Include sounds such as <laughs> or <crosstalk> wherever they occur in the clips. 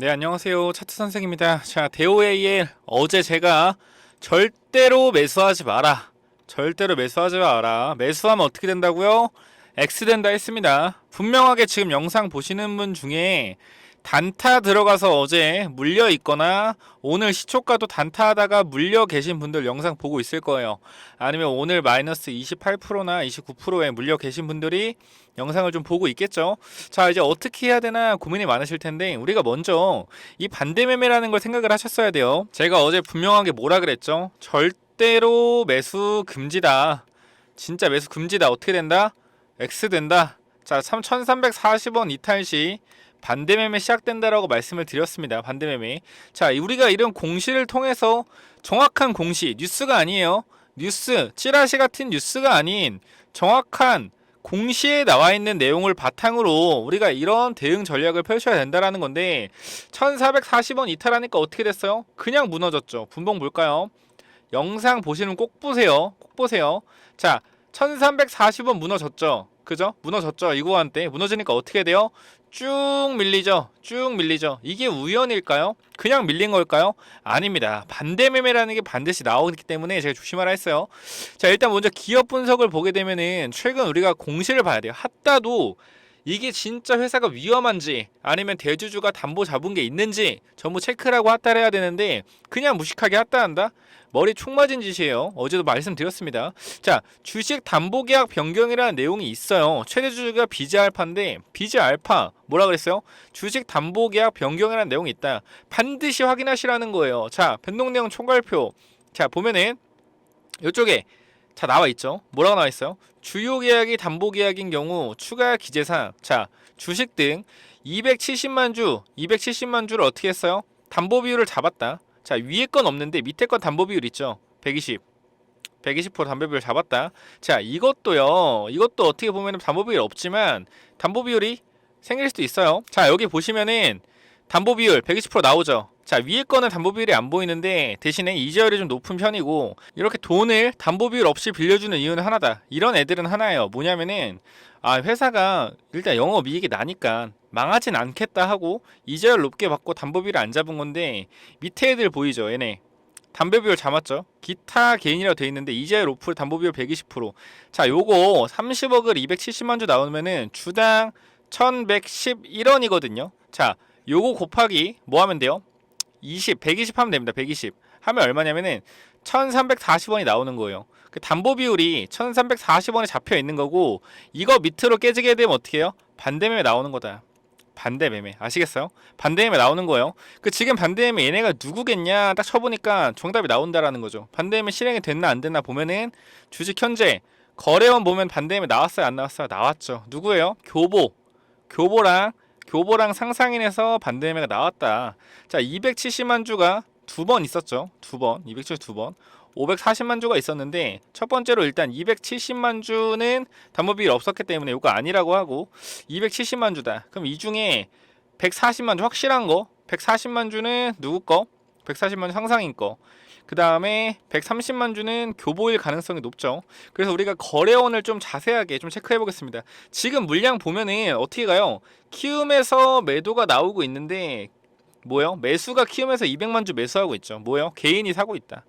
네, 안녕하세요. 차트 선생입니다. 자, 대오AL 어제 제가 절대로 매수하지 마라. 절대로 매수하지 마라. 매수하면 어떻게 된다고요? X 된다 했습니다. 분명하게 지금 영상 보시는 분 중에 단타 들어가서 어제 물려 있거나 오늘 시초가도 단타하다가 물려 계신 분들 영상 보고 있을 거예요. 아니면 오늘 마이너스 28%나 29%에 물려 계신 분들이 영상을 좀 보고 있겠죠. 자, 이제 어떻게 해야 되나 고민이 많으실 텐데 우리가 먼저 이 반대 매매라는 걸 생각을 하셨어야 돼요. 제가 어제 분명하게 뭐라 그랬죠? 절대로 매수 금지다. 진짜 매수 금지다. 어떻게 된다? X 된다. 자, 1340원 이탈 시 반대 매매 시작된다라고 말씀을 드렸습니다. 반대 매매. 자, 우리가 이런 공시를 통해서 정확한 공시, 뉴스가 아니에요. 뉴스, 찌라시 같은 뉴스가 아닌 정확한 공시에 나와 있는 내용을 바탕으로 우리가 이런 대응 전략을 펼쳐야 된다라는 건데 1440원 이탈하니까 어떻게 됐어요? 그냥 무너졌죠. 분봉 볼까요? 영상 보시면 꼭 보세요. 꼭 보세요. 자, 1340원 무너졌죠. 그죠? 무너졌죠. 이 구간 때 무너지니까 어떻게 돼요? 쭉 밀리죠. 쭉 밀리죠. 이게 우연일까요? 그냥 밀린 걸까요? 아닙니다. 반대 매매라는 게 반드시 나오기 때문에 제가 조심하라 했어요. 자, 일단 먼저 기업 분석을 보게 되면은 최근 우리가 공시를 봐야 돼요. 핫다도 이게 진짜 회사가 위험한지 아니면 대주주가 담보 잡은 게 있는지 전부 체크라고 핫다를 해야 되는데 그냥 무식하게 핫다한다? 머리 총 맞은 짓이에요. 어제도 말씀드렸습니다. 자, 주식 담보 계약 변경이라는 내용이 있어요. 최대 주주가 비지 알파인데 비지 알파 뭐라 그랬어요? 주식 담보 계약 변경이라는 내용이 있다. 반드시 확인하시라는 거예요. 자, 변동 내용 총괄표. 자, 보면은 이쪽에 자 나와 있죠. 뭐라고 나와 있어요? 주요 계약이 담보 계약인 경우 추가 기재사항. 자, 주식 등 270만 주, 270만 주를 어떻게 했어요? 담보 비율을 잡았다. 자, 위에 건 없는데 밑에 건 담보 비율 있죠. 120. 120% 담보 비율 잡았다. 자, 이것도요. 이것도 어떻게 보면 담보 비율 없지만 담보 비율이 생길 수도 있어요. 자, 여기 보시면은 담보 비율 120% 나오죠. 자, 위에 거는 담보 비율이 안 보이는데 대신에 이자율이 좀 높은 편이고 이렇게 돈을 담보 비율 없이 빌려주는 이유는 하나다. 이런 애들은 하나예요. 뭐냐면은 아, 회사가 일단 영업 이익이 나니까 망하진 않겠다 하고 이자율 높게 받고 담보 비율 안 잡은 건데 밑에 애들 보이죠? 얘네. 담보 비율 잡았죠? 기타 개인이라고 돼 있는데 이자율 5% 담보 비율 120%. 자, 요거 30억을 270만 주 나오면은 주당 1111원이거든요. 자, 요거 곱하기 뭐 하면 돼요? 20, 120 하면 됩니다. 120. 하면 얼마냐면은 1340원이 나오는 거예요. 그 담보 비율이 1340원에 잡혀 있는 거고 이거 밑으로 깨지게 되면 어떻게 해요? 반대 매매 나오는 거다. 반대 매매. 아시겠어요? 반대 매매 나오는 거예요. 그 지금 반대 매매 얘네가 누구겠냐 딱 쳐보니까 정답이 나온다라는 거죠. 반대 매매 실행이 됐나 안 됐나 보면은 주식 현재 거래원 보면 반대 매매 나왔어요 안 나왔어요? 나왔죠. 누구예요? 교보. 교보랑 교보랑 상상인에서 반대매매가 나왔다. 자, 270만 주가 두 번 있었죠. 두 번. 272번. 540만 주가 있었는데 첫 번째로 일단 270만 주는 담보비율 없었기 때문에 이거 아니라고 하고 270만 주다. 그럼 이 중에 140만 주 확실한 거 140만 주는 누구 거? 140만 주 상상인 거. 그 다음에 130만 주는 교보일 가능성이 높죠. 그래서 우리가 거래원을 좀 자세하게 좀 체크해 보겠습니다. 지금 물량 보면은 어떻게 가요? 키움에서 매도가 나오고 있는데 뭐요? 매수가 키움에서 200만 주 매수하고 있죠. 뭐요? 개인이 사고 있다.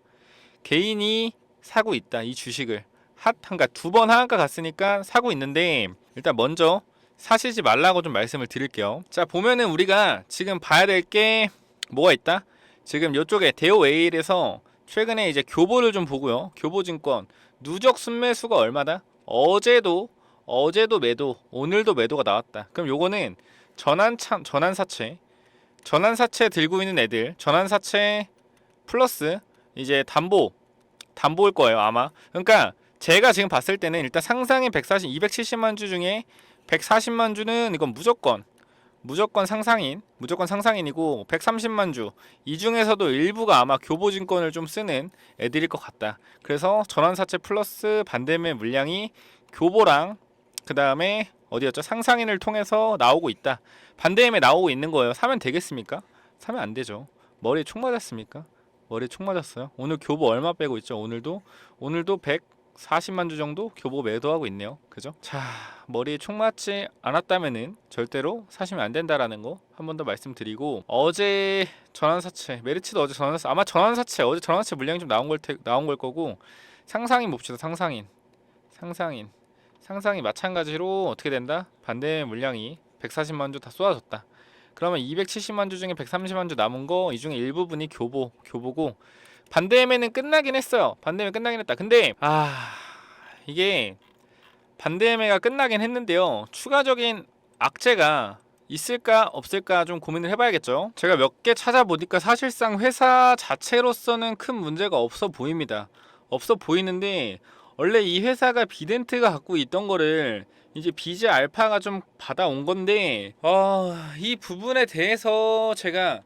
개인이 사고 있다. 이 주식을 핫한가 두 번 하한가 갔으니까 사고 있는데 일단 먼저 사시지 말라고 좀 말씀을 드릴게요. 자 보면은 우리가 지금 봐야 될 게 뭐가 있다? 지금 이쪽에 대오웨일에서 최근에 이제 교보를 좀 보고요. 교보증권 누적 순매수가 얼마다? 어제도 어제도 매도, 오늘도 매도가 나왔다. 그럼 요거는 전환 참 전환 사채 전환 사채 들고 있는 애들 전환 사채 플러스 이제 담보 담보일 거예요 아마. 그러니까 제가 지금 봤을 때는 일단 상상인 140, 270만 주 중에 140만 주는 이건 무조건 무조건 상상인, 무조건 상상인이고 130만 주. 이 중에서도 일부가 아마 교보증권을 좀 쓰는 애들일 것 같다. 그래서 전환사채 플러스 반대매 물량이 교보랑 그 다음에 어디였죠? 상상인을 통해서 나오고 있다. 반대매 나오고 있는 거예요. 사면 되겠습니까? 사면 안 되죠. 머리에 총 맞았습니까? 머리에 총 맞았어요. 오늘 교보 얼마 빼고 있죠? 오늘도 오늘도 140만 주 정도 교보 매도하고 있네요. 그죠? 자, 머리에 총 맞지 않았다면은 절대로 사시면 안 된다라는 거 한 번 더 말씀드리고 어제 전환사채 메리츠도 어제 전환사 아마 전환사채 어제 전환사채 물량이 좀 나온 걸 테, 나온 걸 거고 상상인 봅시다. 상상인. 상상인. 상상이 마찬가지로 어떻게 된다? 반대 물량이 140만 주 다 쏟아졌다. 그러면 270만 주 중에 130만 주 남은 거 이 중에 일부분이 교보 교보고 반대매는 끝나긴 했어요. 반대매 끝나긴 했다. 근데 아 이게 반대매가 끝나긴 했는데요. 추가적인 악재가 있을까 없을까 좀 고민을 해봐야겠죠. 제가 몇 개 찾아보니까 사실상 회사 자체로서는 큰 문제가 없어 보입니다. 없어 보이는데 원래 이 회사가 비덴트가 갖고 있던 거를 이제 비즈 알파가 좀 받아온 건데 어, 이 부분에 대해서 제가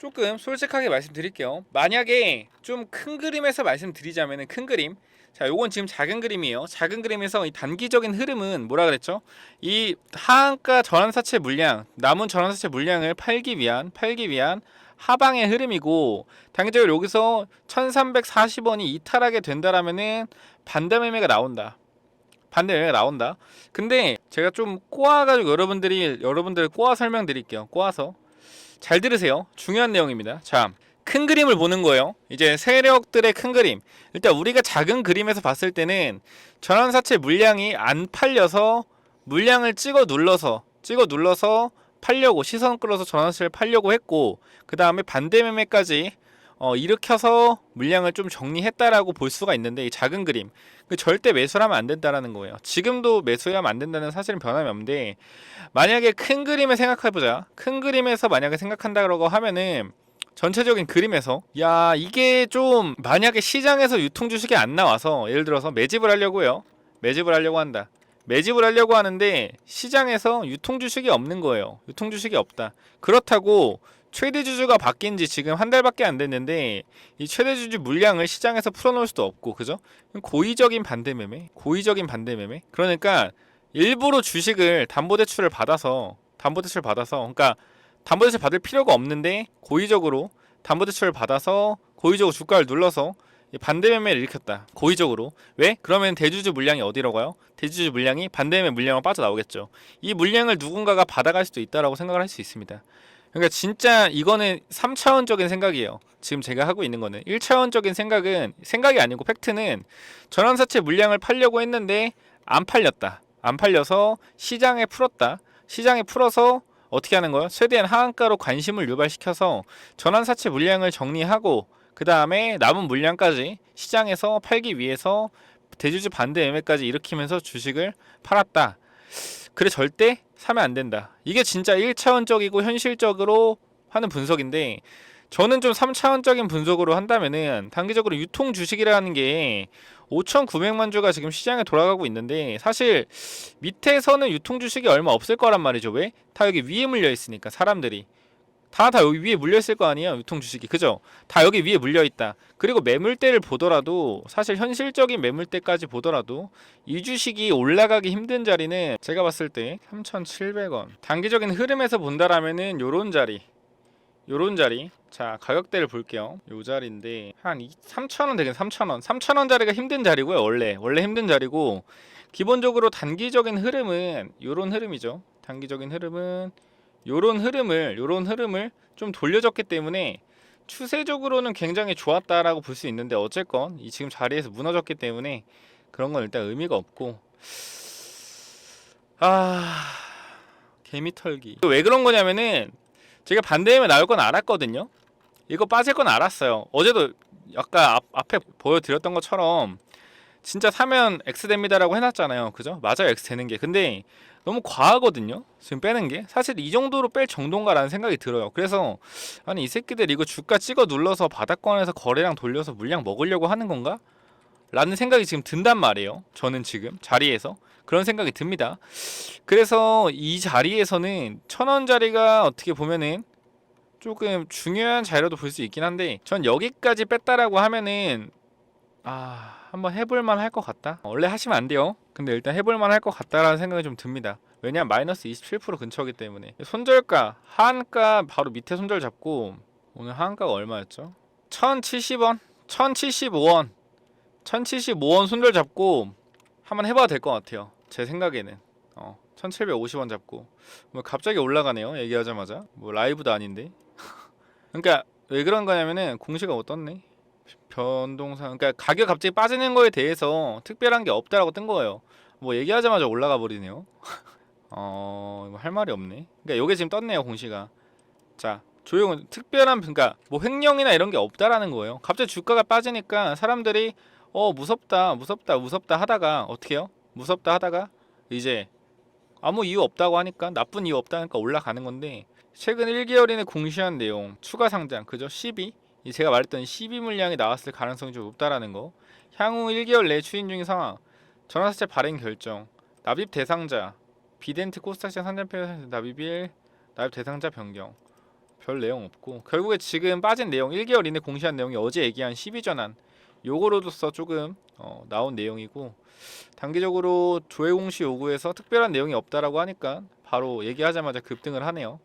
조금 솔직하게 말씀드릴게요. 만약에 좀 큰 그림에서 말씀드리자면은 큰 그림. 자, 요건 지금 작은 그림이에요. 작은 그림에서 이 단기적인 흐름은 뭐라 그랬죠? 이 하한가 전환사채 물량, 남은 전환사채 물량을 팔기 위한 팔기 위한 하방의 흐름이고 단기적으로 여기서 1340원이 이탈하게 된다라면은 반대 매매가 나온다. 반대 매매가 나온다. 근데 제가 좀 꼬아가지고 여러분들이 여러분들 꼬아 설명드릴게요. 꼬아서 잘 들으세요. 중요한 내용입니다. 자, 큰 그림을 보는 거예요. 이제 세력들의 큰 그림. 일단 우리가 작은 그림에서 봤을 때는 전환사채 물량이 안 팔려서 물량을 찍어 눌러서 찍어 눌러서 팔려고 시선 끌어서 전환사채를 팔려고 했고 그 다음에 반대 매매까지 어, 일으켜서 물량을 좀 정리했다라고 볼 수가 있는데 이 작은 그림 그 절대 매수하면 안 된다라는 거예요. 지금도 매수하면 안 된다는 사실은 변함이 없는데 만약에 큰 그림을 생각해 보자. 큰 그림에서 만약에 생각한다고 하면은 전체적인 그림에서 야 이게 좀 만약에 시장에서 유통 주식이 안 나와서 예를 들어서 매집을 하려고요. 매집을 하려고 한다. 매집을 하려고 하는데 시장에서 유통 주식이 없는 거예요. 유통 주식이 없다. 그렇다고 최대 주주가 바뀐 지 지금 한 달밖에 안 됐는데 이 최대 주주 물량을 시장에서 풀어놓을 수도 없고 그죠? 고의적인 반대 매매, 고의적인 반대 매매. 그러니까 일부러 주식을 담보대출을 받아서 담보대출 받아서 그러니까 담보대출 받을 필요가 없는데 고의적으로 담보대출을 받아서 고의적으로 주가를 눌러서 이 반대 매매를 일으켰다. 고의적으로. 왜? 그러면 대주주 물량이 어디로 가요? 대주주 물량이 반대 매매 물량으로 빠져나오겠죠. 이 물량을 누군가가 받아갈 수도 있다라고 생각을 할 수 있습니다. 그러니까 진짜 이거는 3차원적인 생각이에요. 지금 제가 하고 있는 거는 1차원적인 생각은 생각이 아니고 팩트는 전환사채 물량을 팔려고 했는데 안 팔렸다. 안 팔려서 시장에 풀었다. 시장에 풀어서 어떻게 하는 거예요? 최대한 하한가로 관심을 유발시켜서 전환사채 물량을 정리하고 그 다음에 남은 물량까지 시장에서 팔기 위해서 대주주 반대 매매까지 일으키면서 주식을 팔았다. 그래 절대 사면 안 된다. 이게 진짜 1차원적이고 현실적으로 하는 분석인데 저는 좀 3차원적인 분석으로 한다면은 단기적으로 유통 주식이라는 게 5,900만 주가 지금 시장에 돌아가고 있는데 사실 밑에서는 유통 주식이 얼마 없을 거란 말이죠. 왜? 다 여기 위에 물려 있으니까 사람들이 다 다 여기 위에 물려 있을 거 아니에요. 유통 주식이. 그죠? 다 여기 위에 물려 있다. 그리고 매물대를 보더라도 사실 현실적인 매물대까지 보더라도 이 주식이 올라가기 힘든 자리는 제가 봤을 때 3,700원. 단기적인 흐름에서 본다라면은 요런 자리. 요런 자리. 자, 가격대를 볼게요. 요 자리인데 한 3,000원 되긴 3,000원. 3,000원 자리가 힘든 자리고요. 원래. 원래 힘든 자리고 기본적으로 단기적인 흐름은 요런 흐름이죠. 단기적인 흐름은 요런 흐름을 요런 흐름을 좀 돌려줬기 때문에 추세적으로는 굉장히 좋았다라고 볼 수 있는데 어쨌건 이 지금 자리에서 무너졌기 때문에 그런 건 일단 의미가 없고. 아 개미 털기. 왜 그런 거냐면은 제가 반대면 나올 건 알았거든요. 이거 빠질 건 알았어요. 어제도 아까 앞, 앞에 보여드렸던 것처럼 진짜 사면 X 됩니다라고 해놨잖아요 그죠 맞아요 X 되는 게 근데 너무 과하거든요. 지금 빼는 게 사실 이 정도로 뺄 정도인가라는 생각이 들어요. 그래서 아니 이 새끼들 이거 주가 찍어 눌러서 바닥권에서 거래량 돌려서 물량 먹으려고 하는 건가? 라는 생각이 지금 든단 말이에요. 저는 지금 자리에서 그런 생각이 듭니다. 그래서 이 자리에서는 천원 자리가 어떻게 보면은 조금 중요한 자리로도 볼 수 있긴 한데 전 여기까지 뺐다라고 하면은 아 한번 해볼만 할 것 같다. 원래 하시면 안 돼요. 근데 일단 해볼만 할 것 같다라는 생각이 좀 듭니다. 왜냐면 마이너스 27% 근처이기 때문에 손절가 하한가 바로 밑에 손절 잡고 오늘 하한가가 얼마였죠? 1,070원, 1,075원, 1075원 손절 잡고 한번 해봐도 될 것 같아요. 제 생각에는 어, 1750원 잡고 뭐 갑자기 올라가네요. 얘기하자마자 뭐 라이브도 아닌데. <laughs> 그러니까 왜 그런 거냐면은 공시가 못 떴네. 변동상 그러니까 가격 갑자기 빠지는 거에 대해서 특별한 게 없다라고 뜬 거예요. 뭐 얘기하자마자 올라가 버리네요. <laughs> 어, 할 말이 없네. 그러니까 요게 지금 떴네요, 공시가. 자, 조용은 특별한 그러니까 뭐 횡령이나 이런 게 없다라는 거예요. 갑자기 주가가 빠지니까 사람들이 어, 무섭다, 무섭다, 무섭다 하다가 어떻게 해요? 무섭다 하다가 이제 아무 이유 없다고 하니까 나쁜 이유 없다니까 올라가는 건데 최근 1개월 이내 공시한 내용 추가 상장 그죠? 12 이 제가 말했던 12 물량이 나왔을 가능성이 좀 높다라는 거. 향후 1개월 내 추진 중인 상황. 전환사채 발행 결정. 납입 대상자. 비덴트 코스닥시장 산전표 납입일 납입 대상자 변경. 별 내용 없고. 결국에 지금 빠진 내용 1개월 이내 공시한 내용이 어제 얘기한 12전환. 요거로도서 조금 어, 나온 내용이고. 단기적으로 조회 공시 요구에서 특별한 내용이 없다라고 하니까 바로 얘기하자마자 급등을 하네요.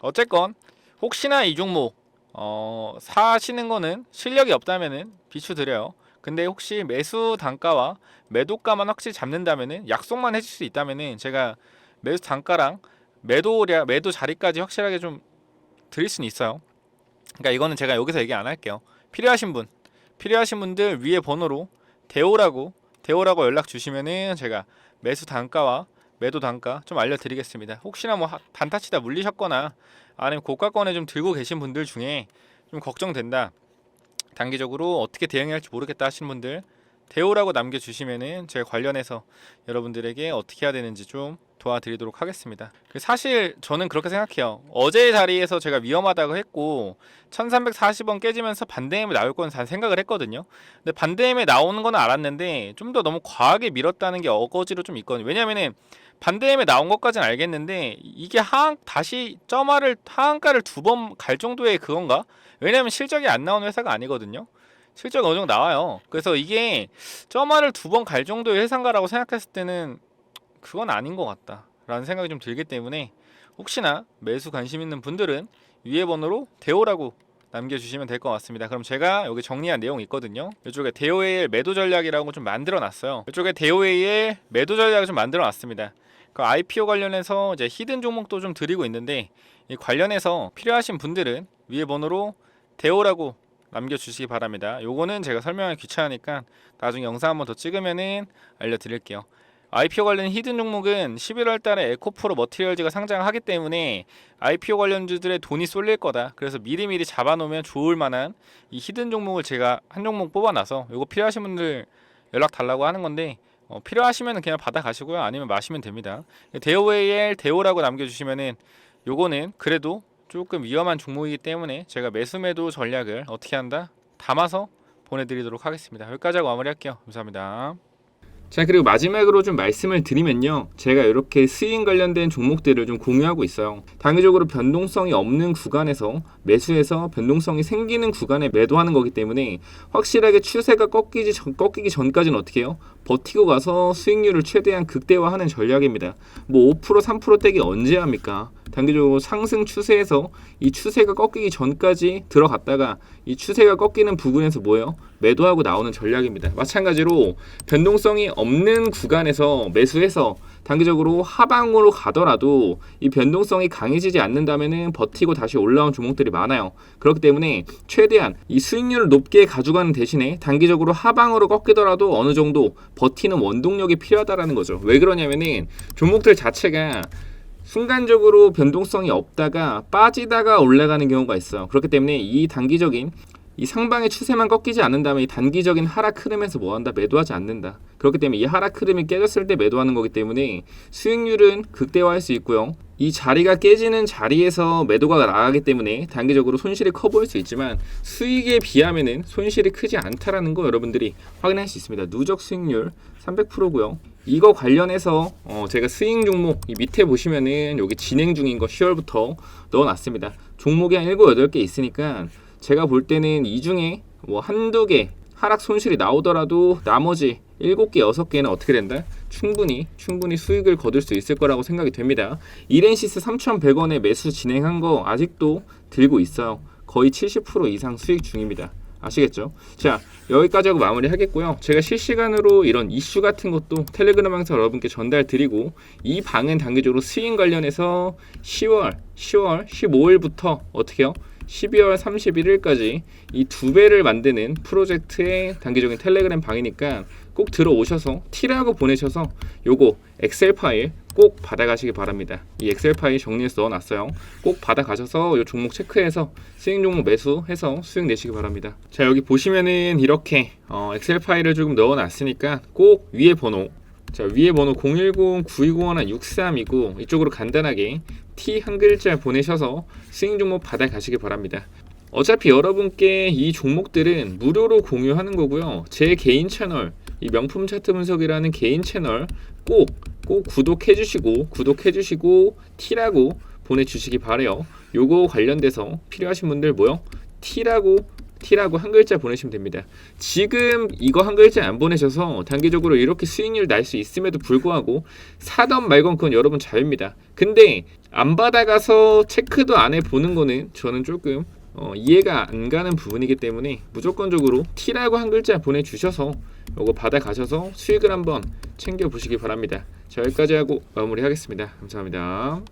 어쨌건 혹시나 이 종목 어, 사시는 거는 실력이 없다면은 비추드려요. 근데 혹시 매수 단가와 매도가만 확실히 잡는다면은 약속만 해줄 수 있다면은 제가 매수 단가랑 매도량 매도 자리까지 확실하게 좀 드릴 수는 있어요. 그러니까 이거는 제가 여기서 얘기 안 할게요. 필요하신 분 필요하신 분들 위에 번호로 대오라고 대오라고 연락 주시면은 제가 매수 단가와 매도 단가 좀 알려드리겠습니다. 혹시나 뭐 하- 단타치다 물리셨거나 아니면 고가권에 좀 들고 계신 분들 중에 좀 걱정된다. 단기적으로 어떻게 대응해야 할지 모르겠다 하시는 분들 대오라고 남겨주시면은 제가 관련해서 여러분들에게 어떻게 해야 되는지 좀 도와드리도록 하겠습니다. 그 사실 저는 그렇게 생각해요. 어제 자리에서 제가 위험하다고 했고 1340원 깨지면서 반대임에 나올 건잘 생각을 했거든요. 근데 반대임에 나오는 건 알았는데 좀 더 너무 과하게 밀었다는 게 어거지로 좀 있거든요. 왜냐면은 반대임에 나온 것까지는 알겠는데 이게 하한 다시 점화를 하한가를 두 번 갈 정도의 그건가? 왜냐면 실적이 안 나오는 회사가 아니거든요. 실적 어느 정도 나와요. 그래서 이게 점화를 두 번 갈 정도의 회사인가라고 생각했을 때는 그건 아닌 것 같다라는 생각이 좀 들기 때문에 혹시나 매수 관심 있는 분들은 위에 번호로 대오라고 남겨주시면 될 것 같습니다. 그럼 제가 여기 정리한 내용이 있거든요. 이쪽에 대오의 매도 전략이라고 좀 만들어 놨어요. 이쪽에 대오의 매도 전략을 좀 만들어 놨습니다. 그 IPO 관련해서 이제 히든 종목도 좀 드리고 있는데 이 관련해서 필요하신 분들은 위에 번호로 대오라고 남겨주시기 바랍니다. 요거는 제가 설명하기 귀찮으니까 나중에 영상 한번 더 찍으면은 알려드릴게요. IPO 관련 히든 종목은 11월 달에 에코프로 머티리얼즈가 상장하기 때문에 IPO 관련주들의 돈이 쏠릴 거다. 그래서 미리미리 잡아놓으면 좋을 만한 이 히든 종목을 제가 한 종목 뽑아놔서 요거 필요하신 분들 연락 달라고 하는 건데 어, 필요하시면 그냥 받아 가시고요. 아니면 마시면 됩니다. 대오웨이엘 대오라고 남겨주시면은 요거는 그래도 조금 위험한 종목이기 때문에 제가 매수매도 전략을 어떻게 한다 담아서 보내드리도록 하겠습니다. 여기까지 하고 마무리할게요. 감사합니다. 자 그리고 마지막으로 좀 말씀을 드리면요 제가 이렇게 스윙 관련된 종목들을 좀 공유하고 있어요 단기적으로 변동성이 없는 구간에서 매수해서 변동성이 생기는 구간에 매도하는 거기 때문에 확실하게 추세가 꺾이지 전, 꺾이기 전까지는 어떻게 해요 버티고 가서 수익률을 최대한 극대화하는 전략입니다. 뭐 5% 3% 떼기 언제 합니까? 단기적으로 상승 추세에서 이 추세가 꺾이기 전까지 들어갔다가 이 추세가 꺾이는 부분에서 뭐예요? 매도하고 나오는 전략입니다. 마찬가지로 변동성이 없는 구간에서 매수해서 단기적으로 하방으로 가더라도 이 변동성이 강해지지 않는다면은 버티고 다시 올라온 종목들이 많아요. 그렇기 때문에 최대한 이 수익률을 높게 가져가는 대신에 단기적으로 하방으로 꺾이더라도 어느 정도 버티는 원동력이 필요하다라는 거죠. 왜 그러냐면은 종목들 자체가 순간적으로 변동성이 없다가 빠지다가 올라가는 경우가 있어요. 그렇기 때문에 이 단기적인 이 상방의 추세만 꺾이지 않는다면 이 단기적인 하락 흐름에서 뭐 한다 매도하지 않는다. 그렇기 때문에 이 하락 흐름이 깨졌을 때 매도하는 거기 때문에 수익률은 극대화할 수 있고요. 이 자리가 깨지는 자리에서 매도가 나가기 때문에 단기적으로 손실이 커 보일 수 있지만 수익에 비하면은 손실이 크지 않다라는 거 여러분들이 확인할 수 있습니다. 누적 수익률 300%고요. 이거 관련해서 어 제가 스윙 종목 이 밑에 보시면은 여기 진행 중인 거 10월부터 넣어놨습니다. 종목이 한 7, 8개 있으니까 제가 볼 때는 이 중에 뭐 한두 개 하락 손실이 나오더라도 나머지 7개, 6개는 어떻게 된다? 충분히 충분히 수익을 거둘 수 있을 거라고 생각이 됩니다. 이렌시스 3,100원에 매수 진행한 거 아직도 들고 있어요. 거의 70% 이상 수익 중입니다. 아시겠죠? 자 여기까지 하고 마무리 하겠고요. 제가 실시간으로 이런 이슈 같은 것도 텔레그램 방에서 여러분께 전달 드리고 이 방은 단기적으로 스윙 관련해서 10월, 10월, 15일부터 어떻게요? 12월 31일까지 이 두 배를 만드는 프로젝트의 단기적인 텔레그램 방이니까 꼭 들어오셔서 T라고 보내셔서 요거 엑셀 파일 꼭 받아가시기 바랍니다. 이 엑셀 파일 정리해서 넣어놨어요. 꼭 받아가셔서 요 종목 체크해서 스윙 종목 매수해서 수익 내시기 바랍니다. 자 여기 보시면은 이렇게 어, 엑셀 파일을 조금 넣어놨으니까 꼭 위에 번호 자 위에 번호 010-9201-63이고 이쪽으로 간단하게 T 한 글자 보내셔서 스윙 종목 받아가시기 바랍니다. 어차피 여러분께 이 종목들은 무료로 공유하는 거고요. 제 개인 채널 이 명품 차트 분석이라는 개인 채널 꼭 꼭 구독해 주시고 구독해 주시고 T라고 보내주시기 바래요. 요거 관련돼서 필요하신 분들 뭐요? T라고 T라고 한 글자 보내시면 됩니다. 지금 이거 한 글자 안 보내셔서 단기적으로 이렇게 수익률 날 수 있음에도 불구하고 사던 말건 그건 여러분 자유입니다. 근데 안 받아가서 체크도 안 해보는 거는 저는 조금 어, 이해가 안 가는 부분이기 때문에 무조건적으로 T라고 한 글자 보내주셔서 요거 받아가셔서 수익을 한번 챙겨 보시기 바랍니다. 자 여기까지 하고 마무리하겠습니다. 감사합니다.